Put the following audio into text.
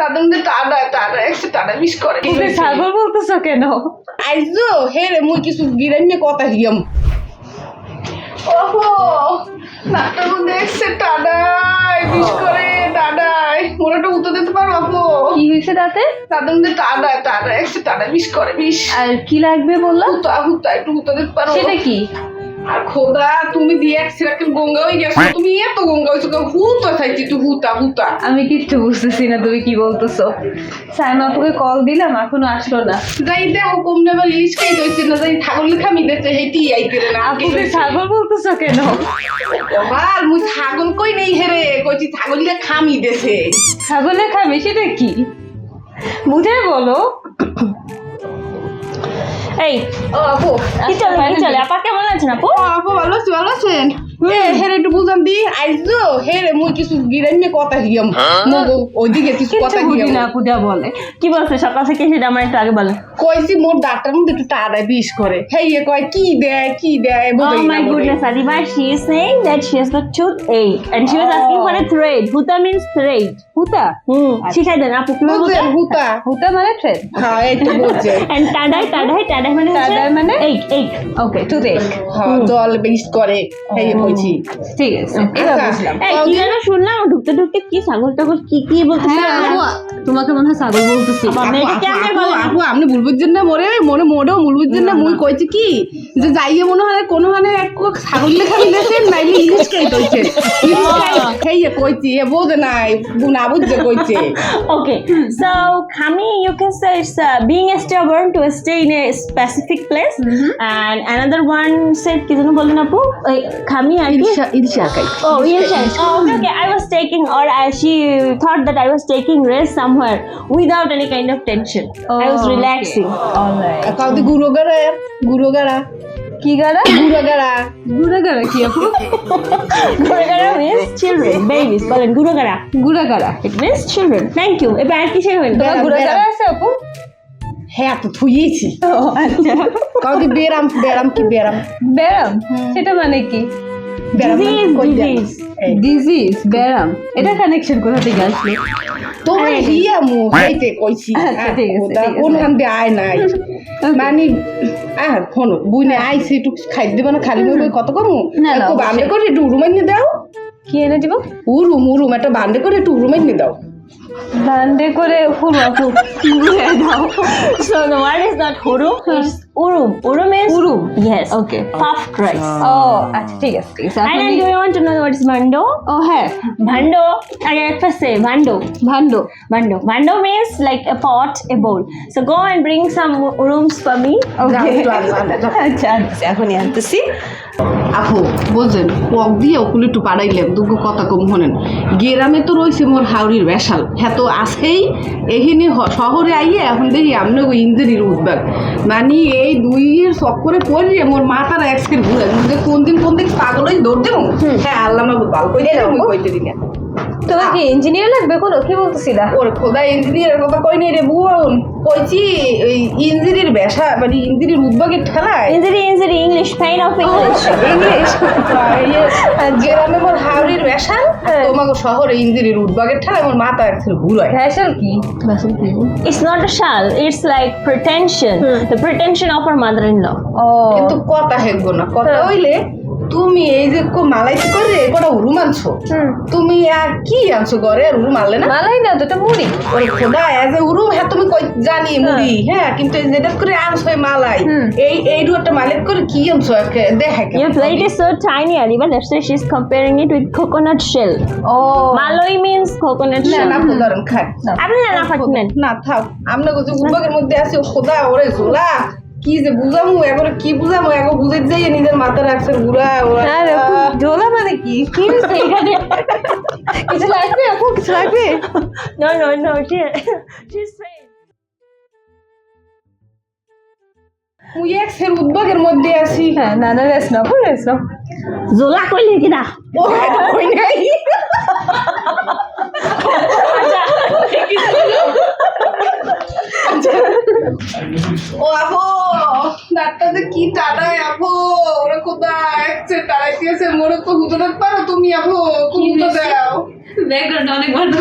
তাদের মধ্যে টাটা টাটা একশো টাটা মিস করে তুমি ছাগল বলতেছো কেন? আইজো হে রে মুই কিছু গিরাইমে কথা হিয়াম ওহো নাকটার মধ্যে একশো টাডাই মিস করে টাডাই মোর একটা উত্তর দিতে পারো আপু? কি হয়েছে তাতে? তাদের মধ্যে টাডা টাডা একশো টাডা মিস করে মিস আর কি লাগবে বললাম হুতা হুতা একটু হুতা দিতে পারো। সেটা কি? আর খোদা তুমি দিয়ে এক গঙ্গা হয়ে গেছো তুমি এত গঙ্গা হয়েছো হুতা চাইছি তুই হুতা হুতা। আমি কিচ্ছু বুঝতেছি না তুমি কি বলতেছো? সাইমা আপুকে কল দিলাম এখনও আসলো না। যাই দেখো ইলিশ খাই দইছে না যাই ছাগল খামি দিতে হেইটি আইতে না আপুকে ছাগল বলতেছো কেন? বাল মুই ছাগল কই নেই হেরে কইছি ছাগলিটা খামি দেছে। ছাগলে খাবে সেটা কি? বুঝে বলো। এই ও আপু কি চলে কি চলে? আপা কেমন আছেন আপু? আপু ভালো আছি ভালো আছেন? হেরে একটু বুঝান দি আইজো হেরে মুই কিছু গিরাইমে কথা হিয়াম মগো ওইদিকে কিছু কথা হিয়াম না আপু যা বলে। কি বলছে সকাল থেকে সেটা আমার একটু আগে বলেন কইছি মোর ডাক্তার মধ্যে একটু টাড়ায় বিষ করে। হেই এ কয় কি দেয় কি দেয়? Oh বোঝাই না my বোঝাই। goodness, Adima, she is saying that she has got toothache and she was asking for a thread. Huta means thread. হুতা হুম। শিখাই দেন আপু কি হুতা হুতা মানে ট্রেন হ্যাঁ এই তো বলছে and টাডাই টাডাই টাডাই মানে টাডাই মানে? এই এই ওকে টু হ্যাঁ জল বিষ করে এই কইছি ঠিক আছে। আচ্ছা। বুঝলাম। এই কি যেন শুনলাম ঢুকতে ঢুকতে কি ছাগল টাগল কি কি হ্যাঁ তোমাকে মনে হয় ছাগল বলতেছি। আপা, আপনি বুঝছেন না মোরে মনে মোড়েও বুঝছেন না মুই কইছি কি যে যাইয়ে মনে হয় কোনো হানে এক ছাগল লেখা দিয়েছেন নাইলে ইলিশ খাই কইছি এ বোঝে নাই না বুঝছে কইছে Okay, so Kami, you can say it's uh, being a stubborn to stay in a specific place, and another one said, "কি যেন বললেন আপু? Kami আর কি? ইলশা ইলশা Oh. Oh, okay, okay. I was taking, or uh, she thought that I was taking rest somewhere without any kind of tension. I was Oh, relaxing. Alright কাউদি গুঁড়ো গাড়া কি গাড়া? গুঁড়ো গাড়া গুড়া গাড়া কি আপু? Gurugara মিস চিলড্রেন বেবিস বলেন গুড়া গাড়া It means children. Thank you. এবার আর কি হইল? তোমার বেড়াম, গুড়া গাড়া আছে আপু? হ্যাঁ তো থুইয়েছি। আচ্ছা। বেরাম বেরাম কি বেরাম বেরাম সেটা মানে কি? ডিজিজ এটা কানেকশন কোথা থেকে আসলো? তোমার মু খাইতে কইছি। আচ্ছা। কোন দিয়ে আয় নাই। মানে আহ ফোন বুইনে আইছে একটু খাই দিব না খালি কত কমু? বান্ডে করে একটু উরুম এনে দাও। কি এনে দিব? উরুম উরুম একটা বান্ডে করে একটু উরুম এনে দাও। বান্ডে করে হুরু আপু বুঝে দাও So the word is not huru, it's urum. Urum is উরুম yes. Okay. Puffed rice. ও আচ্ছা ঠিক আছে এখন- do you want to know what is bando? ও হ্যাঁ. I can first say bando. ভান্ড Bando. Bando means like a pot, a bowl. So go and bring some urums for me. ওকে আনো, যাও। আচ্ছা এখনই আনতেছি আপু বুঝছেন পক দিয়ে ওকুল একটু পাড়াইলেন দুগু কথা কম হনেন গেরামে তো রয়েছে মোর হাওড়ির বেশাল হ্যাঁ তো আসেই এখানে শহরে আইয়ে এখন দেখি আপনি ওই ইঞ্জুরির উদ্বেগ মানে এই দুইয়ের চক্করে পড়লে মোর মাথার এক্সকের ঘুরে। কোন দিন কোন দিন পাগলই দৌড় দেবো। হ্যাঁ আল্লাহ বাবু ভালো করে দিলাম কইতে দিলে তোমার কি ইঞ্জিনিয়ার লাগবে কোনো? কি বলতেছিলা? ওরে খোদা ইঞ্জিনিয়ারের কথা কই নেই রে কইছি ইঞ্জিনির বেশা মানে ইঞ্জিনির উদ্যোগের ঠেলায়। Injury, injury, English, pain of English. English গ্রামে মোর হাওড়ির বেশাল তোমাকে শহরে ইঞ্জিনির উদ্যোগের ঠেলায় মোর মাথা ভুল হয়। ফ্যাশন কি? It's not a shall, it's like pretension. The pretension of her mother-in-law. ও। কিন্তু কথা হেগবো না। কথা হইলে তুমি এই যে কো মালাইতে করে কটা উরুম আনছো তুমি আর কি আনছো ঘরে? আর উরুম আনলে না? মালাই না দুটো মুড়ি। ওই খোদা এজ এ উরুম হ্যাঁ তুমি কই জানি মুড়ি হ্যাঁ কিন্তু এই যেটা করে আনছো মালাই। এই এই দুটা মালিক করে কি আনছো একে? দেখা Your plate is so tiny, Adiba. That's why she's comparing it with coconut shell. O. Maloi means coconut না shell. না খাই। আপনি না না না। থাক আমরা উদ্যোগের মধ্যে আছি খোদা ওরে ঝোলা। কি যে বুঝামু এবারে কি বুঝামু এগো বুঝে যাই নিজের মাথার রাখছে ঘুরা ওরা ঝোলা মানে কি? কি এখানে? কিছু লাগবে আপু কিছু লাগবে? মুই এক সের উদ্যোগের মধ্যে আছি। হ্যাঁ না না রেস না রেস না Zola কইলে কি না ও কই নাই? কি টাটাই আবো? ওরা কোথায় আসছে টাটাই দিয়েছে মোরে তো হুদনা পারো তুমি আবো তুমি তো দাও ব্যাকগ্রাউন্ড অনেক ভালো